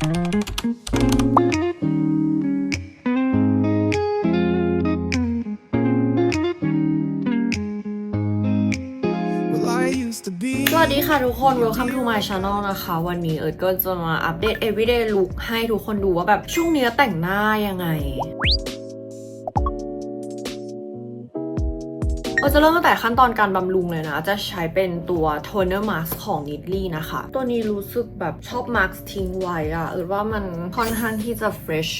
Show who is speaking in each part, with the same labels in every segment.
Speaker 1: สวัสดีค่ะทุกคน welcome to my channel นะคะ วันนี้เอิร์ดก็จะมาอัปเดต everyday look ให้ทุกคนดูว่าแบบช่วงนี้แต่งหน้ายังไง เออจะเริ่มตั้งแต่ขั้นตอนการบำรุงเลยนะ จะใช้เป็นตัว toner mask ของ Nidley นะคะ ตัวนี้รู้สึกแบบชอบ mask ทิ้งไว้อะเออว่ามันค่อนข้างที่จะ fresh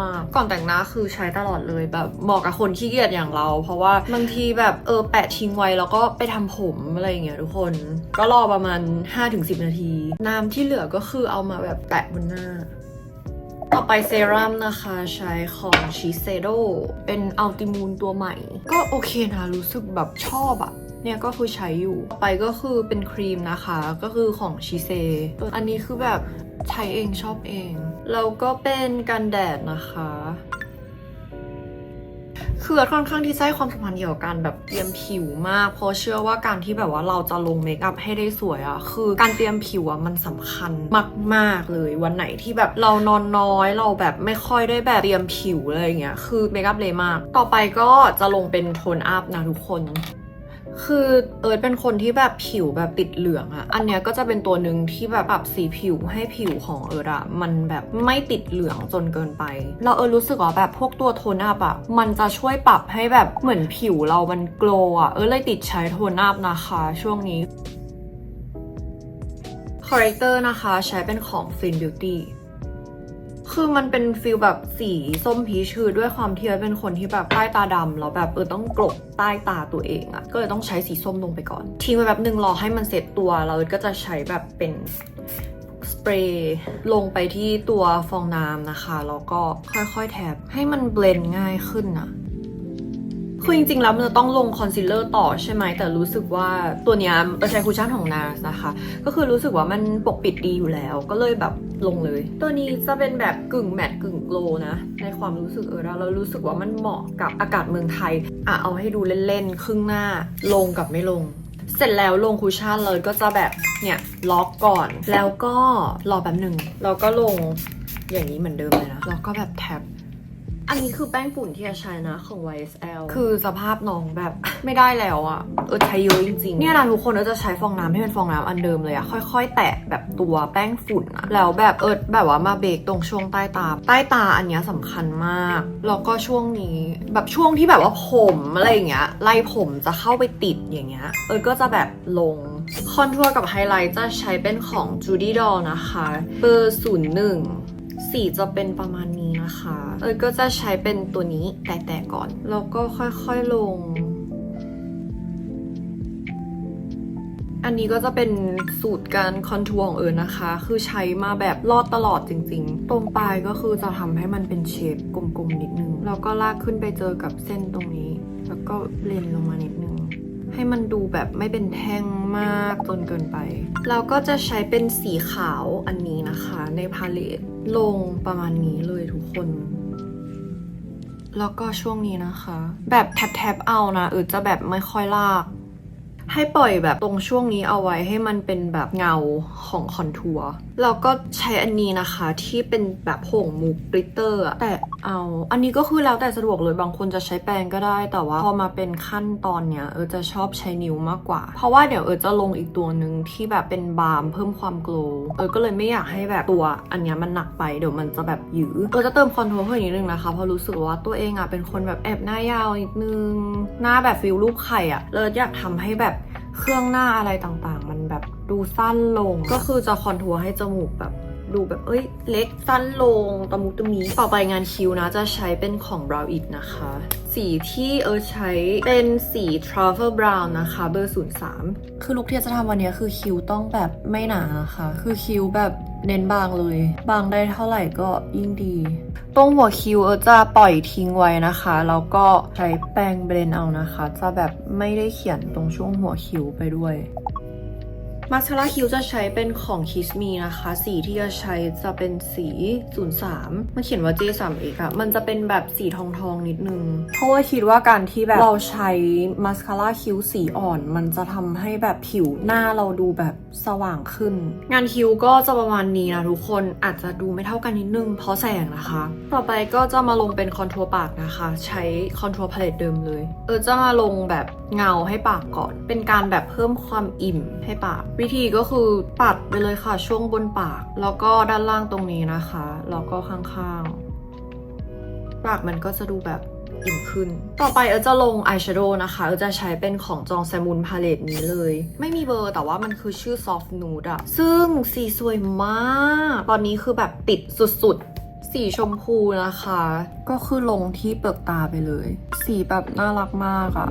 Speaker 1: มากๆ ก่อนแต่งหน้าคือใช้ตลอดเลยแบบเหมาะกับคนขี้เกียจอย่างเรา เพราะว่าบางทีแบบเออแปะทิ้งไว้แล้วก็ไปทำผมอะไรอย่างเงี้ยทุกคน ก็รอประมาณ 5-10 นาที น้ำที่เหลือก็คือเอามาแบบแปะบนหน้า ต่อไปเซรั่มนะคะใช้ของชิเซโดเป็นอัลติมูนตัวใหม่ ก็โอเคนะ รู้สึกแบบชอบอะเนี่ยก็คือใช้อยู่ต่อไปก็คือเป็นครีมนะคะ ก็คือของชิเซตัวอันนี้คือแบบใช้เองชอบเอง แล้วก็เป็นกันแดดนะคะ คือค่อนข้างที่จะให้ความสำคัญเกี่ยวกับการแบบเตรียมผิวมาก เพราะเชื่อว่าการที่แบบว่าเราจะลงเมคอัพให้ได้สวยอะคือการเตรียมผิวอะมันสำคัญมากๆเลยวันไหนที่แบบเรานอนน้อยเราแบบไม่ค่อยได้แบบเตรียมผิวอะไรอย่างเงี้ยคือเมคอัพเลยมาก ต่อไปก็จะลงเป็นโทนอัพนะทุกคน คือเอิร์ธเป็นคนที่แบบผิวแบบติดเหลืองอะอันเนี้ยก็จะเป็นตัวหนึ่งที่แบบปรับสีผิวให้ผิวของเอิร์ธอะมันแบบไม่ติดเหลืองจนเกินไป เราเอิร์ธรู้สึกว่าแบบพวกตัวโทนอัพอะมันจะช่วยปรับให้แบบเหมือนผิวเรามันโกลว์อะเอิร์ธเลยติดใช้โทนอัพนะคะ ช่วงนี้คอร์เรคเตอร์นะคะใช้เป็นของ Fin Beauty คือมันเป็นฟิลแบบสีส้มพีชืดด้วยความที่เอิร์ธเป็นคนที่แบบใต้ตาดำแล้วแบบเออต้องกลบใต้ตาตัวเองอะก็เลยต้องใช้สีส้มลงไปก่อน ทิ้งไว้แบบหนึ่งรอให้มันเสร็จตัวแล้วเราก็จะใช้แบบเป็นสเปรย์ลงไปที่ตัวฟองน้ำนะคะ แล้วก็ค่อยๆแทบให้มันเบลนด์ง่ายขึ้นอะ คือจริงๆแล้วมันจะต้องลงคอนซีลเลอร์ต่อใช่ไหม แต่รู้สึกว่าตัวเนี้ยเออใช้คูชั่นของ NARS นะคะ ก็คือรู้สึกว่ามันปกปิดดีอยู่แล้ว ก็เลยแบบลงเลย ตัวนี้จะเป็นแบบกึ่งแมตต์กึ่งโกล์นะ ในความรู้สึกเออเรารู้สึกว่ามันเหมาะกับอากาศเมืองไทย อะเอาให้ดูเล่นๆ ครึ่งหน้าลงกับไม่ลง เสร็จแล้วลงคูชั่นเลยก็จะแบบเนี่ยล็อกก่อน แล้วก็รอแป๊บหนึ่งแล้วก็ลงอย่างนี้เหมือนเดิมเลยนะแล้วก็แบบแท็บ อันนี้คือแป้งฝุ่นที่จะใช้นะของ YSL คือสภาพน้องแบบ ไม่ได้แล้วอะเออใช้เยอะจริงๆ เนี่ยนะทุกคนเออจะใช้ฟองน้ำที่เป็นฟองน้ำอันเดิมเลยอะค่อย ๆ แตะแบบตัวแป้งฝุ่นอะแล้วแบบเออแบบว่ามาเบรกตรงช่วงใต้ตา ใต้ตาอันเนี้ยสำคัญมาก แล้วก็ช่วงนี้แบบช่วงที่แบบว่าผมอะไรอย่างเงี้ยไล่ผมจะเข้าไปติดอย่างเงี้ยเออก็จะแบบลงคอนทัวร์กับไฮไลท์จะใช้เป็นของ Judy Doll นะคะเบอร์01สีจะเป็นประมาณ นะคะ เอยก็จะใช้เป็นตัวนี้แตะๆก่อน แล้วก็ค่อยๆลง อันนี้ก็จะเป็นสูตรการคอนทัวร์ของเอิญนะคะ คือใช้มาแบบรอดตลอดจริงๆ ตรงปลายก็คือจะทำให้มันเป็นเชฟกลมๆนิดนึง แล้วก็ลากขึ้นไปเจอกับเส้นตรงนี้ แล้วก็เลนลงมานิดนึง ให้มันดูแบบไม่เป็นแท่งมากจนเกินไป เราก็จะใช้เป็นสีขาวอันนี้นะคะ ในพาเลตลงประมาณนี้เลยทุกคน แล้วก็ช่วงนี้นะคะ แบบแทบๆเอานะเออจะแบบไม่ค่อยลาก ให้ปล่อยแบบตรงช่วงนี้เอาไว้ให้มันเป็นแบบเงาของคอนทัวร์ แล้วก็ใช้อันนี้นะคะที่เป็นแบบผงมูกกลิตเตอร์อะแต่เอาอันนี้ก็คือแล้วแต่สะดวกเลยบางคนจะใช้แปรงก็ได้ แต่ว่าพอมาเป็นขั้นตอนเนี้ยเออจะชอบใช้นิ้วมากกว่า เพราะว่าเดี๋ยวเออจะลงอีกตัวหนึ่งที่แบบเป็นบาล์มเพิ่มความโกลว์เออก็เลยไม่อยากให้แบบตัวอันเนี้ยมันหนักไปเดี๋ยวมันจะแบบหยือเออจะเติมคอนทัวร์เพิ่มอีกนิดนึงนะคะเพราะรู้สึกว่าตัวเองอะเป็นคนแบบแอบหน้ายาวนิดนึงหน้าแบบฟิลรูปไข่อะเลยอยากทำให้แบบเครื่องหน้าอะไรต่างๆ มันแบบ ดูสั้นลง ก็คือจะคอนทัวร์ให้จมูกแบบดูแบบเอ้ย เล็กสั้นลงตะมุตะมีต่อไปงานคิ้วนะ จะใช้เป็นของ Brow It นะคะ สีที่เออใช้เป็นสี Travel Brown นะคะ เบอร์ 03 คือลุคที่จะทำวันนี้คือคิ้วต้องแบบไม่หนานะคะ คือคิ้วแบบเน้นบางเลย บางได้เท่าไหร่ก็ยิ่งดี ตรงหัวคิ้วเออจะปล่อยทิ้งไว้นะคะ แล้วก็ใช้แปรงเบรนเอานะคะ จะแบบไม่ได้เขียนตรงช่วงหัวคิ้วไปด้วย มาสคาร่าคิ้วจะใช้เป็นของ Kiss Me นะคะ สีที่จะใช้จะเป็นสี 03มันเขียนว่า J3X อะมันจะเป็นแบบสีทองทองๆนิดนึง เพราะว่าคิดว่าการที่แบบเราใช้มาสคาร่าคิ้วสีอ่อน มันจะทำให้แบบผิวหน้าเราดูแบบสว่างขึ้น งานคิ้วก็จะประมาณนี้นะทุกคนอาจจะดูไม่เท่ากันนิดนึง เพราะแสงนะคะ ต่อไปก็จะมาลงเป็นคอนทัวร์ปากนะคะ ใช้คอนทัวร์พาเลตเดิมเลย เออจะมาลงแบบเงาให้ปากก่อน เป็นการแบบเพิ่มความอิ่มให้ปากวิธีก็คือปัดไปเลยค่ะช่วงบนปาก แล้วก็ด้านล่างตรงนี้นะคะ แล้วก็ข้างๆ ปากมันก็จะดูแบบอิ่มขึ้น ต่อไปเออจะลงอายแชโดว์นะคะ เออจะใช้เป็นของจองแซมูนพาเลตนี้เลย ไม่มีเบอร์แต่ว่ามันคือชื่อ Soft Nude อะซึ่งสีสวยมาก ตอนนี้คือแบบติดสุดๆ สีชมพูนะคะ ก็คือลงที่เปลือกตาไปเลย สีแบบน่ารักมากอะ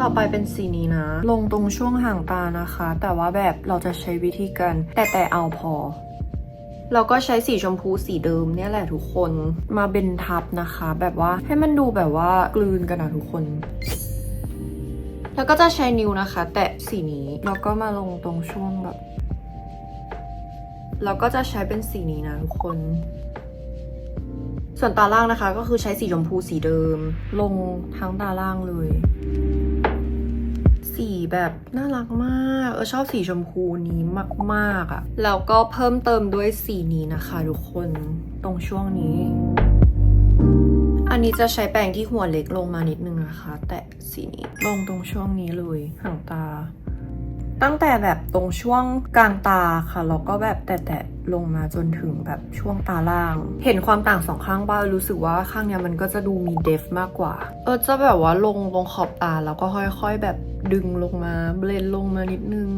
Speaker 1: ต่อไปเป็นสีนี้นะ ลงตรงช่วงห่างตานะคะ แต่ว่าแบบเราจะใช้วิธีการแต่แต่เอาพอเราก็ใช้สีชมพูสีเดิมเนี่ยแหละทุกคนมาเป็นทับนะคะ แบบว่าให้มันดูแบบว่ากลืนกันนะทุกคน แล้วก็จะใช้นิ้วนะคะ แตะสีนี้แล้วก็มาลงตรงช่วงแบบแล้วก็จะใช้เป็นสีนี้นะทุกคน ส่วนตาล่างนะคะก็คือใช้สีชมพูสีเดิม ลงทั้งตาล่างเลย สีแบบน่ารักมาก เออชอบสีชมพูนี้มากๆอะ่ะ แล้วก็เพิ่มเติมด้วยสีนี้นะคะทุกคนตรงช่วงนี้ อันนี้จะใช้แปรงที่หัวเล็กลงมานิดนึงนะคะ แตะสีนี้ลงตรงช่วงนี้เลยห่างตา ตั้งแต่แบบตรงช่วงกลางตาค่ะแล้วก็แบบแตะๆลงมาจนถึงแบบช่วงตาล่าง เห็นความต่างสองข้างบ้างรู้สึกว่าข้างเนี้ยมันก็จะดูมีเดฟมากกว่า เออจะแบบว่าลงตรงขอบตาแล้วก็ค่อย ๆ แบบ ดึงลงมาเบลนลงมานิดนึง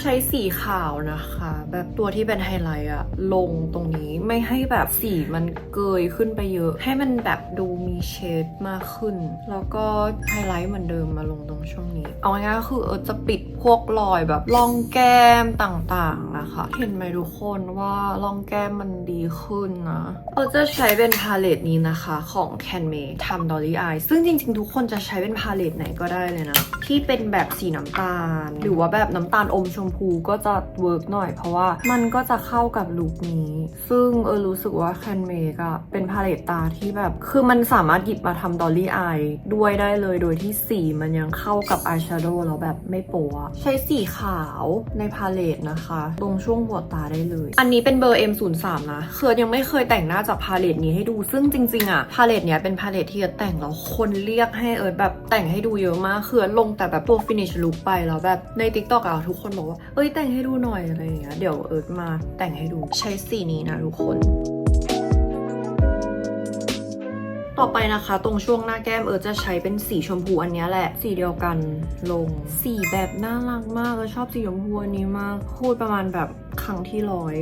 Speaker 1: ใช้สีขาวนะคะ แบบตัวที่เป็นไฮไลท์อะลงตรงนี้ไม่ให้แบบสีมันเกยขึ้นไปเยอะ ให้มันแบบดูมีเชดมากขึ้น แล้วก็ไฮไลท์เหมือนเดิมมาลงตรงช่วงนี้ เอาง่ายๆก็คือเออจะปิดพวกรอยแบบร่องแก้มต่างๆนะคะ เห็นไหมทุกคนว่าร่องแก้มมันดีขึ้นนะเออจะใช้เป็นพาเลตนี้นะคะของ Can m a ทำ Dolly Eye ซึ่งจริงๆ ทุกคนจะใช้เป็นพาเลตไหนก็ได้เลยนะ ที่เป็นแบบสีน้ำตาล หรือว่าแบบน้ำตาลอมชมพูก็จะเวิร์กหน่อย เพราะว่ามันก็จะเข้ากับลุคนี้ ซึ่งเออรู้สึกว่า Can Make อะเป็นพาเลตตาที่แบบ คือมันสามารถหยิบมาทำ Dolly Eye ด้วยได้เลยโดยที่สีมันยังเข้ากับ Eyeshadow แล้วแบบไม่โป๊ะใช้สีขาวในพาเลตนะคะ ตรงช่วงหัวตาได้เลย อันนี้เป็นเบอร์ M03 นะเคิร์ดยังไม่เคยแต่งหน้าจากพาเลตนี้ให้ดู ซึ่งจริง ๆอะพาเลตเนี้ยเป็นพาเลตที่เอิร์ธแต่งแล้วคนเรียกให้เอิร์ธแบบแต่งให้ดูเยอะมาก คือร์ลงแต่แบบตัว finish look ไปแล้วแบบใน TikTok อะทุกคนบอกว่า เอ้ยแต่งให้ดูหน่อยอะไรอย่างเงี้ย เดี๋ยวเอิร์ธมาแต่งให้ดูใช้สีนี้นะทุกคน ต่อไปนะคะ ตรงช่วงหน้าแก้มเอิร์ธจะใช้เป็นสีชมพูอันนี้แหละ สีเดียวกันลง สีแบบน่ารักมากเออชอบสีชมพูอันนี้มากพูดประมาณแบบครั้งที่ร้อย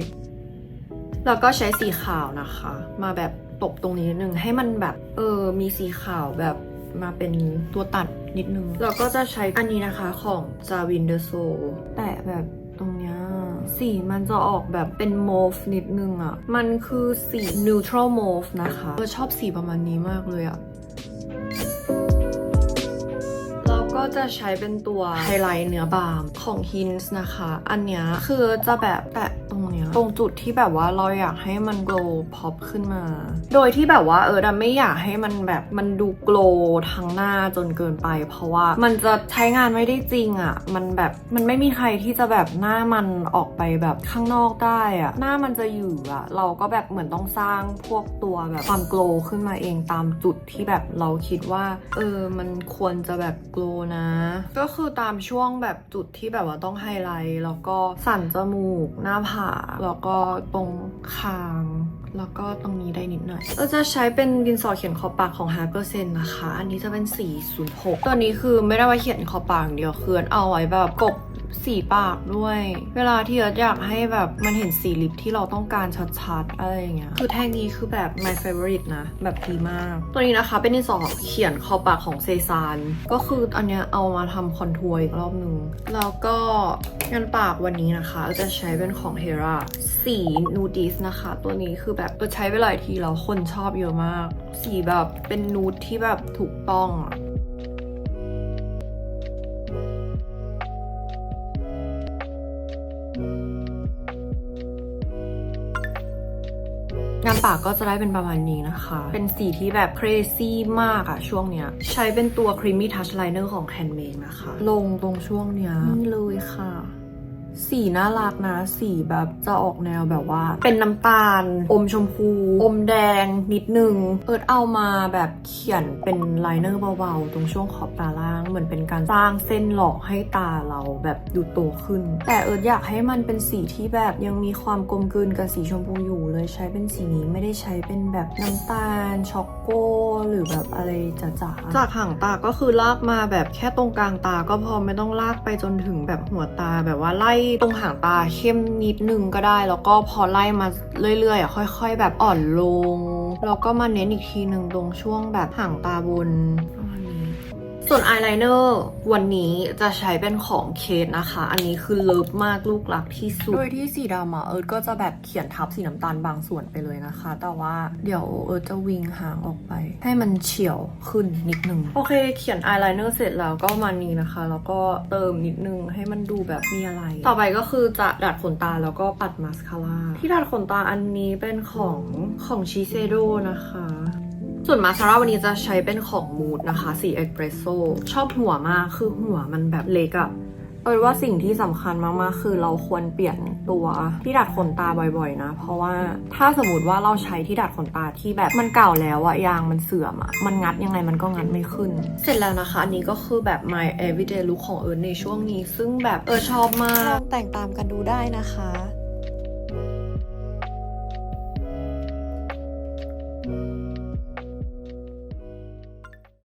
Speaker 1: แล้วก็ใช้สีขาวนะคะ มาแบบตบตรงนี้นิดนึงให้มันแบบเออมีสีขาวแบบมาเป็นตัวตัด นิดนึงแล้วก็จะใช้อันนี้นะคะของจาวินเดอร์โซแตะแบบตรงเนี้ยสีมันจะออกแบบเป็นโมฟนิดนึงอะ่ะ มันคือสี neutral mauve นะคะเออชอบสีประมาณนี้มากเลยอะ่ะก็จะใช้เป็นตัวไฮไลท์เนื้อบามของ Hints นะคะ อันเนี้ยคือจะแบบแตะตรง ตรงจุดที่แบบว่าเราอยากให้มัน glow pop ขึ้นมา โดยที่แบบว่าเออดไม่อยากให้มันแบบมันดู glow ทั้งหน้าจนเกินไป เพราะว่ามันจะใช้งานไม่ได้จริงอะ่ะ มันแบบมันไม่มีใครที่จะแบบหน้ามันออกไปแบบข้างนอกได้อะ่ะ หน้ามันจะอยู่อะ่ะ เราก็แบบเหมือนต้องสร้างพวกตัวแบบความ glow ขึ้นมาเองตามจุดที่แบบเราคิดว่า เออมันควรจะแบบ glow นะ ก็คือตามช่วงแบบจุดที่แบบว่าต้องไฮไลท์แล้วก็สันจมูกหน้าผากแล้วก็ตรงคาง แล้วก็ตรงนี้ได้นิดหน่อยเราจะใช้เป็นดินสอเขียนขอบปากของ h 5%นะคะ อันนี้จะเป็นสี06 ตัวนี้คือไม่ได้ไว้เขียนขอบปากอย่างเดียวคือเอาไว้แบบกบสีปากด้วย เวลาที่เอิร์ธอยากให้แบบมันเห็นสีลิปที่เราต้องการชัดๆอะไรอย่างเงี้ย คือแท่งนี้คือแบบ my favorite นะ แบบดีมาก ตัวนี้นะคะเป็นดินสอเขียนขอบปากของเซซาน ก็คืออันเนี้ยเอามาทำคอนทัวร์อีกรอบหนึ่ง แล้วก็ งานปากวันนี้นะคะจะใช้เป็นของเฮราสีนูดิสนะคะ ตัวนี้คือแบบใช้ไปหลายทีแล้วคนชอบเยอะมาก สีแบบเป็นนูดที่แบบถูกต้ององานปากก็จะได้เป็นประมาณนี้นะคะ เป็นสีที่แบบ crazy มากอะช่วงเนี้ย ใช้เป็นตัว creamy touch liner ของ Handmade นะคะ ลงตรงช่วงเนี้ยเลยค่ะ สีน่ารักนะ สีแบบจะออกแนวแบบว่า เป็นน้ำตาล อมชมพู อมแดงนิดนึง เอิร์ดเอามาแบบเขียนเป็นไลเนอร์เบาๆ ตรงช่วงขอบตาล่าง เหมือนเป็นการสร้างเส้นหลอกให้ตาเราแบบดูโตขึ้น แต่เอิร์ดอยากให้มันเป็นสีที่แบบยังมีความกลมกลืนกับสีชมพูอยู่เลยใช้เป็นสีนี้ไม่ได้ใช้เป็นแบบน้ำตาลช็อกโกหรือแบบอะไรจ๋าๆจากห่างตาก็คือลากมาแบบแค่ตรงกลางตาก็พอไม่ต้องลากไปจนถึงแบบหัวตาแบบว่าไล่ตรงหางตาเข้มนิดนึงก็ได้ แล้วก็พอไล่มาเรื่อยๆอะค่อย ๆ แบบอ่อนลง แล้วก็มาเน้นอีกทีหนึ่งตรงช่วงแบบหางตาบนประมาณ ส่วนอายไลเนอร์วันนี้จะใช้เป็นของเคสนะคะ อันนี้คือเลิฟมากลูกรักที่สุด โดยที่สีดำอะเอิร์ธก็จะแบบเขียนทับสีน้ำตาลบางส่วนไปเลยนะคะ แต่ว่าเดี๋ยวเอิร์ธจะวิงหางออกไป ให้มันเฉียวขึ้นนิดนึง โอเค เขียนอายไลเนอร์เสร็จแล้วก็มานี้นะคะ แล้วก็เติมนิดนึงให้มันดูแบบมีอะไร ต่อไปก็คือจะดัดขนตาแล้วก็ปัดมาสคาร่าที่ดัดขนตาอันนี้เป็นของของชิเซโดนะคะ ส่วนมาสคาร่าวันนี้จะใช้เป็นของมูดนะคะสีเอสเปรสโซชอบหัวมากคือหัวมันแบบเล็กอะเอยว่าสิ่งที่สำคัญมากๆ คือเราควรเปลี่ยนตัวที่ดัดขนตาบ่อยๆ นะ เพราะว่าถ้าสมมติว่าเราใช้ที่ดัดขนตาที่แบบมันเก่าแล้วอะยางมันเสื่อมอะมันงัดยังไงมันก็งัดไม่ขึ้น เสร็จแล้วนะคะ อันนี้ก็คือแบบ my everyday look ของเอิร์นในช่วงนี้ ซึ่งแบบเออชอบมากลองแต่งตามกันดูได้นะคะ